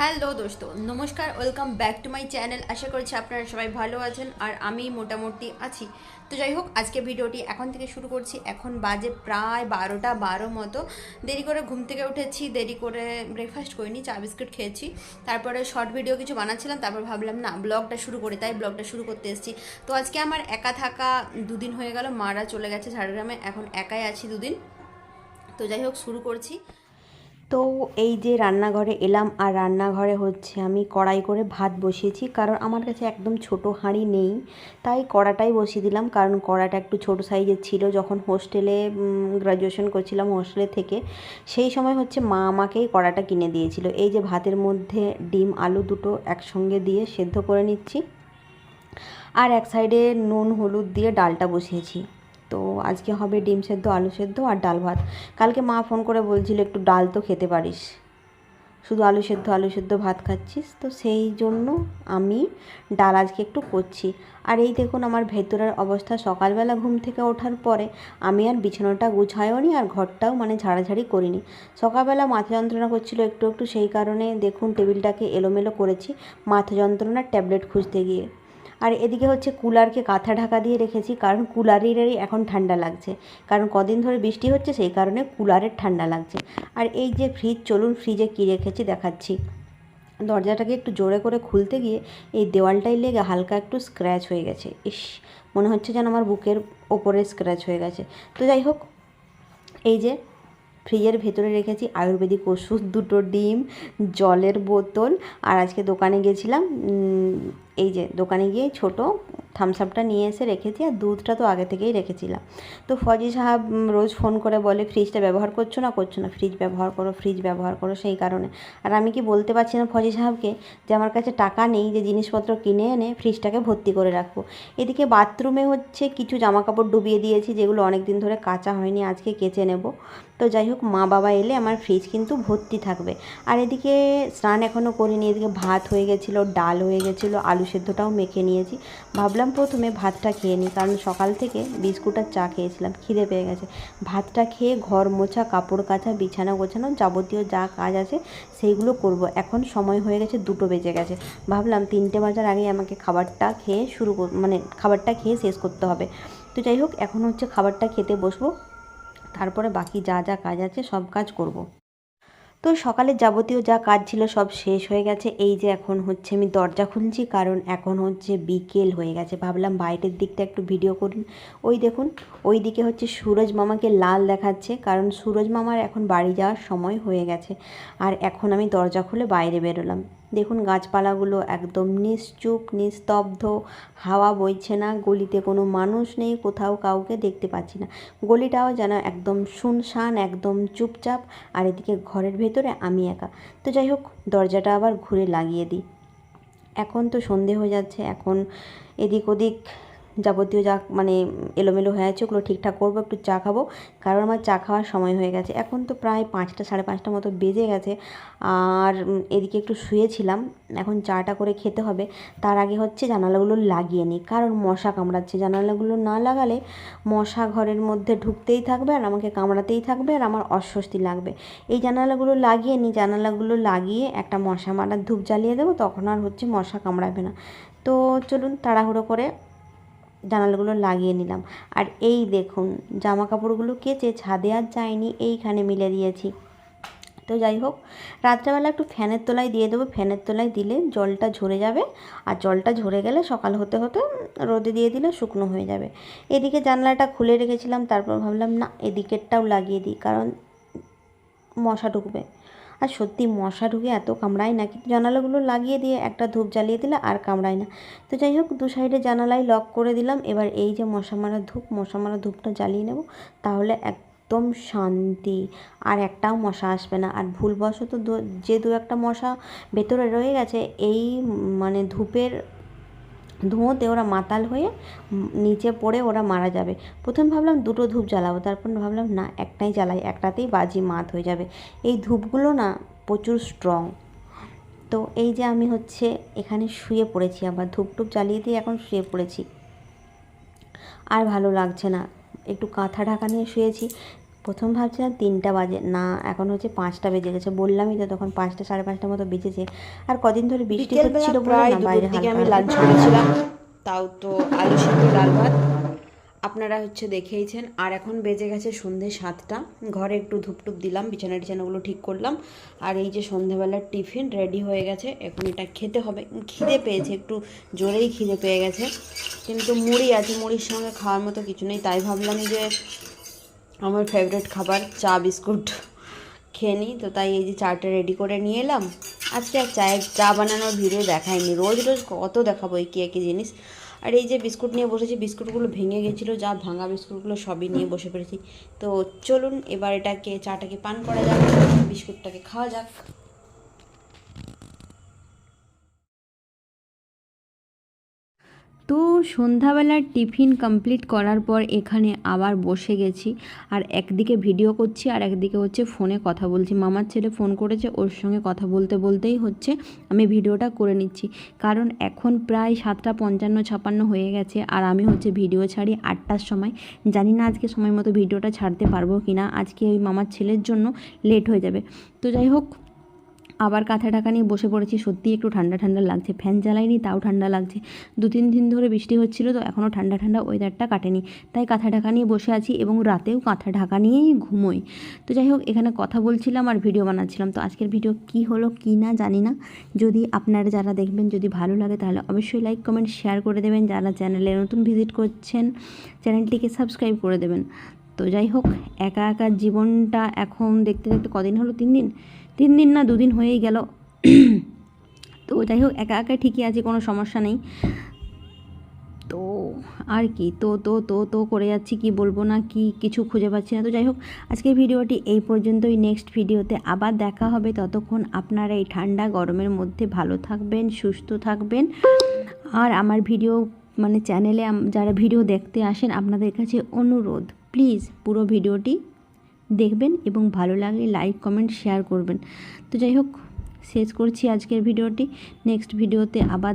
Hello দোস্ত, নমস্কার, welcome back to my channel. আশা করছি আপনারা সবাই ভালো আছেন আর আমি মোটামুটি আছি। তো যাই হোক, আজকে ভিডিওটি এখন থেকে শুরু করছি। এখন বাজে প্রায় বারোটা বারো মতো। দেরি করে ঘুম থেকে উঠেছি, দেরি করে ব্রেকফাস্ট করিনি, চা বিস্কুট খেয়েছি। তারপরে শর্ট ভিডিও কিছু বানাচ্ছিলাম, তারপর ভাবলাম, না ব্লগটা শুরু করি। তাই ব্লগটা শুরু করতে এসেছি। তো আজকে আমার একা থাকা দুদিন হয়ে গেল, মারা চলে গেছে ঝাড়গ্রামে। এখন একাই আছি দুদিন। তো যাই হোক, শুরু করছি। তো এই যে রান্নাঘরে এলাম, আর রান্নাঘরে হচ্ছে আমি কড়াই করে ভাত বসিয়েছি, কারণ আমার কাছে একদম ছোট হাঁড়ি নেই, তাই কড়াটাই বসিয়ে দিলাম, কারণ কড়াটা একটু ছোট সাইজের ছিল, যখন হোস্টেলে গ্রাজুয়েশন করছিলাম হোস্টেলে থেকে, সেই সময় হচ্ছে মা আমাকেই কড়াটা কিনে দিয়েছিল। এই যে ভাতের মধ্যে ডিম, আলু দুটো একসঙ্গে দিয়ে সেদ্ধ করে নিচ্ছি, আর এক সাইডে নুন, হলুদ দিয়ে ডালটা বসিয়েছি। তো আজকে হবে ডিম সেদ্ধ, আলু সেদ্ধ আর ডাল ভাত। কালকে মা ফোন করে বলছিল, একটু ডাল তো খেতে পারিস। শুধু আলু সেদ্ধ আলু সেদ্ধ ভাত খাচ্ছিস। তো সেই জন্য আমি ডাল আজকে একটু করছি। আর এই দেখুন আমার ভেতরের অবস্থা, সকালবেলা ঘুম থেকে ওঠার পরে আমি আর বিছানাটা গুছাইও নি আর ঘরটাও মানে ঝাড়াঝাড়ি করিনি। সকালবেলা মাথা যন্ত্রণা করছিল একটু একটু সেই কারণে দেখুন টেবিলটাকে এলোমেলো করেছি মাথা যন্ত্রণার ট্যাবলেট খুঁজতে গিয়ে। আর এদিকে হচ্ছে কুলারকে কাঁথা ঢাকা দিয়ে রেখেছি, কারণ কুলারেরই এখন ঠান্ডা লাগছে। কারণ কদিন ধরে বৃষ্টি হচ্ছে, সেই কারণে কুলারের ঠান্ডা লাগছে। আর এই যে ফ্রিজ চলুন ফ্রিজে কী রেখেছি দেখাচ্ছি। দরজাটাকে একটু জোরে করে খুলতে গিয়ে এই দেওয়ালটাই লেগে হালকা একটু স্ক্র্যাচ হয়ে গেছে। ইস, মনে হচ্ছে যেন আমার বুকের ওপরে স্ক্র্যাচ হয়ে গেছে। তো যাই হোক, এই যে ফ্রিজের ভেতরে রেখেছি আয়ুর্বেদিক ওষুধ, দুটো ডিম, জলের বোতল। আর আজকে দোকানে গেছিলাম এই যে দোকানে গিয়ে ছোট থামস আপটা নিয়ে এসে রেখেছি আর দুধটা তো আগে থেকেই রেখেছিলাম। তো ফজি সাহাব রোজ ফোন করে বলে ফ্রিজটা ব্যবহার করছ না করছ না? ফ্রিজ ব্যবহার করো ফ্রিজ ব্যবহার করো সেই কারণে। আর আমি কি বলতে পারছি না ফজি সাহাবকে যে, আমার কাছে টাকা নেই, যে জিনিসপত্র কিনে এনে ফ্রিজটাকে ভর্তি করে রাখব। এদিকে বাথরুমে হচ্ছে কিছু জামা কাপড় ডুবিয়ে দিয়েছি, যেগুলো অনেক দিন ধরে কাঁচা হয়নি, আজকে কেচে নেব। তো যাই হোক, মা বাবা এলে আমার ফ্রিজ কিন্তু ভর্তি থাকবে। আর এদিকে স্নান এখনও করিনি, এদিকে ভাত হয়ে গেছিল, ডাল হয়ে গেছিল, আলু সেদ্ধটাও মেখে নিয়েছি। ভাবলাম প্রথমে ভাতটা খেয়ে নিই কারণ সকাল থেকে বিস্কুট আর চা খেয়েছিলাম, খিদে পেয়ে গেছে। ভাতটা খেয়ে ঘর মোছা, কাপড় কাচা, বিছানা গোছানো যাবতীয় যা কাজ আছে সেইগুলো করব। এখন সময় হয়ে গেছে, দুটো বেজে গেছে। ভাবলাম তিনটে বাজার আগে আমাকে খাবারটা খেয়ে শুরু মানে খাবারটা খেয়ে শেষ করতে হবে। তো যাই হোক, এখন হচ্ছে খাবারটা খেতে বসবো। তারপরে বাকি যা যা কাজ আছে সব কাজ করব। তো সকালের যাবতীয় যা কাজ ছিল সব শেষ হয়ে গেছে। এই যে এখন হচ্ছে আমি দরজা খুলছি, কারণ এখন হচ্ছে বিকেল হয়ে গেছে। ভাবলাম বাইরের দিকটা একটু ভিডিও করুন। ওই দেখুন, ওই দিকে হচ্ছে সুরজ মামাকে লাল দেখাচ্ছে, কারণ সুরজ মামার এখন বাড়ি যাওয়ার সময় হয়ে গেছে। আর এখন আমি দরজা খুলে বাইরে বেরোলাম। দেখুন, গাছপালাগুলো একদম নিশ্চুপ, নিস্তব্ধ, হাওয়া বইছে না, গলিতে কোনো মানুষ নেই, কোথাও কাউকে দেখতে পাচ্ছি না। গলিটাও যেন একদম শুনশান, একদম চুপচাপ, আর এদিকে ঘরের ভেতরে আমি একা। তো যাই হোক, দরজাটা আবার ঘুরে লাগিয়ে দিই। এখন তো সন্ধে হয়ে যাচ্ছে, এখন এদিক ওদিক যাবতীয় যা মানে এলোমেলো হয়ে আছে, ওগুলো ঠিকঠাক করব, একটু চা খাব। কারণ আমার চা খাওয়ার সময় হয়ে গেছে। এখন তো প্রায় পাঁচটা, সাড়ে পাঁচটা মতো বেজে গেছে। আর এদিকে একটু শুয়েছিলাম। এখন চাটা করে খেতে হবে। তার আগে হচ্ছে জানালাগুলো লাগিয়ে নিই। কারণ মশা কামড়াচ্ছে। জানালাগুলো না লাগালে মশা ঘরের মধ্যে ঢুকতেই থাকবে আর আমাকে কামড়াতেই থাকবে আর আমার অস্বস্তি লাগবে। এই জানালাগুলো লাগিয়ে নিই। জানালাগুলো লাগিয়ে একটা মশা মারার ধূপ জ্বালিয়ে দেবো। তখন আর হচ্ছে মশা কামড়াবে না। তো চলুন তাড়াহুড়ো করে জানালাগুলো লাগিয়ে নিলাম। আর এই দেখুন জামা কাপড়গুলো কেচে ছাদে আর যায়নি এইখানে মিলে দিয়েছি। তো যাই হোক, রাত্রেবেলা একটু ফ্যানের তলায় দিয়ে দেবো। ফ্যানের তলায় দিলে জলটা ঝরে যাবে। আর জলটা ঝরে গেলে সকাল হতে হতে রোদে দিয়ে দিলে শুকনো হয়ে যাবে। এদিকে জানলাটা খুলে রেখেছিলাম, তারপর ভাবলাম, না, এদিকেরটাও লাগিয়ে দিই। কারণ মশা ঢুকবে। আর সত্যি মশা ঢুকে এত কামড়ায় না কিন্তু জানালাগুলো লাগিয়ে দিয়ে একটা ধূপ জ্বালিয়ে দিলে আর কামড়ায় না। তো যাই হোক, দু সাইডে জানালাই লক করে দিলাম। এবার এই যে মশা মারা ধূপ, মশা মারা ধূপটা জ্বালিয়ে নেব, তাহলে একদম শান্তি। আর একটাও মশা আসবে না। আর ভুলবশত যে দু একটা মশা ভেতরে রয়ে গেছে, এই মানে ধূপের ধোঁয়াতে ওরা মাতাল হয়ে নিচে পড়ে ওরা মারা যাবে। প্রথম ভাবলাম দুটো ধূপ জ্বালাবো, তারপর ভাবলাম, না, একটাই জ্বালাই, একটাতেই বাজি মাত হয়ে যাবে। এই ধূপগুলো না প্রচুর স্ট্রং তো এই যে আমি হচ্ছে এখানে শুয়ে পড়েছি, আবার ধূপ টুপ জ্বালিয়ে দিয়ে এখন শুয়ে পড়েছি। আর ভালো লাগছে না। একটু কাঁথা ঢাকা নিয়ে শুয়েছি। প্রথম ভাবছিলাম তিনটা বাজে। না এখন হচ্ছে পাঁচটা বেজে গেছে। বললামই তো তখন পাঁচটা সাড়ে পাঁচটার মতো বেজেছে। আর কদিন ধরে বৃষ্টি হচ্ছিল বলে না বাইরে আমি লাঞ্চ করেছিলাম। তাও তো আলু সিদ্ধ ডাল ভাত। আপনারা হচ্ছে দেখেইছেন। আর এখন বেজে গেছে সন্ধে সাতটা। ঘরে একটু ধূপটুপ দিলাম বিছানা টিছানাগুলো ঠিক করলাম। আর এই যে সন্ধেবেলার টিফিন রেডি হয়ে গেছে। এখন এটা খেতে হবে। খিদে পেয়েছে একটু জোরেই খিদে পেয়ে গেছে। কিন্তু মুড়ি আছে মুড়ির সঙ্গে খাওয়ার মতো কিছু নেই। তাই ভাবলাম যে আমার ফেভারিট খাবার চা বিস্কুট। খেয়ে নিই তো তাই এই যে চাটা রেডি করে নিয়ে এলাম। আজকে আর চায়ের, চা বানানোর ভিডিও দেখায়নি রোজ রোজ কত দেখাবো এই কী একই জিনিস। আর এই যে বিস্কুট নিয়ে বসেছি, বিস্কুটগুলো ভেঙে গেছিল, যা ভাঙা বিস্কুটগুলো সবই নিয়ে বসে পেরেছি তো চলুন, এবার এটাকে, চাটাকে পান করা যাক, বিস্কুটটাকে খাওয়া যাক। তো সন্ধ্যাবেলার টিফিন কমপ্লিট করার পর এখানে আবার বসে গেছি। আর একদিকে ভিডিও করছি আর একদিকে হচ্ছে ফোনে কথা বলছি। মামার ছেলে ফোন করেছে, ওর সঙ্গে কথা বলতে বলতেই হচ্ছে। আমি ভিডিওটা করে নিচ্ছি। কারণ এখন প্রায় সাতটা পঞ্চান্ন ছাপান্ন হয়ে গেছে আর আমি হচ্ছে ভিডিও ছাড়ি আটটার সময়। জানি না আজকে সময় মতো ভিডিওটা ছাড়তে পারব কি না আজকে ওই মামার ছেলের জন্য লেট হয়ে যাবে। তো যাই হোক আবার কাঁথা ঢাকা নিয়ে বসে পড়েছি। সত্যিই একটু ঠান্ডা ঠান্ডা লাগছে। ফ্যান চালাইনি তাও ঠান্ডা লাগছে। দু, তিন দিন ধরে বৃষ্টি হচ্ছিল, তো এখনও ঠান্ডা ঠান্ডা ওয়েদারটা কাটেনি। তাই কাঁথা ঢাকা নিয়ে বসে আছি এবং রাতেও কাঁথা ঢাকা নিয়েই ঘুমোই। তো যাই হোক, এখানে কথা বলছিলাম আর ভিডিও বানাচ্ছিলাম। তো আজকের ভিডিও কি হলো, কি না জানি না। যদি আপনারা যারা দেখবেন, যদি ভালো লাগে তাহলে অবশ্যই লাইক কমেন্ট শেয়ার করে দেবেন। যারা চ্যানেলে নতুন ভিজিট করছেন চ্যানেলটিকে সাবস্ক্রাইব করে দেবেন। তো যাই হোক, একা একা জীবনটা এখন দেখতে দেখতে কদিন হলো? তিন দিন? তিন দিন না দুদিন হয়েই গেল। তো যাই হোক, একা একা ঠিকই আছে, কোনো সমস্যা নেই। তো আর কি, তো তো তো তো করে যাচ্ছি, কি বলব না, কি কিছু খুঁজে পাচ্ছি না। তো যাই হোক, আজকের ভিডিওটি এই পর্যন্তই। নেক্সট ভিডিওতে আবার দেখা হবে। ততক্ষণ আপনারা এই ঠান্ডা গরমের মধ্যে ভালো থাকবেন, সুস্থ থাকবেন। আর আমার ভিডিও মানে চ্যানেলে যারা ভিডিও দেখতে আসেন, আপনাদের কাছে অনুরোধ প্লিজ পুরো ভিডিওটি দেখবেন এবং ভালো লাগলে লাইক কমেন্ট শেয়ার করবেন। তো যাই হোক, শেষ করছি আজকের ভিডিওটি। নেক্সট ভিডিওতে আবার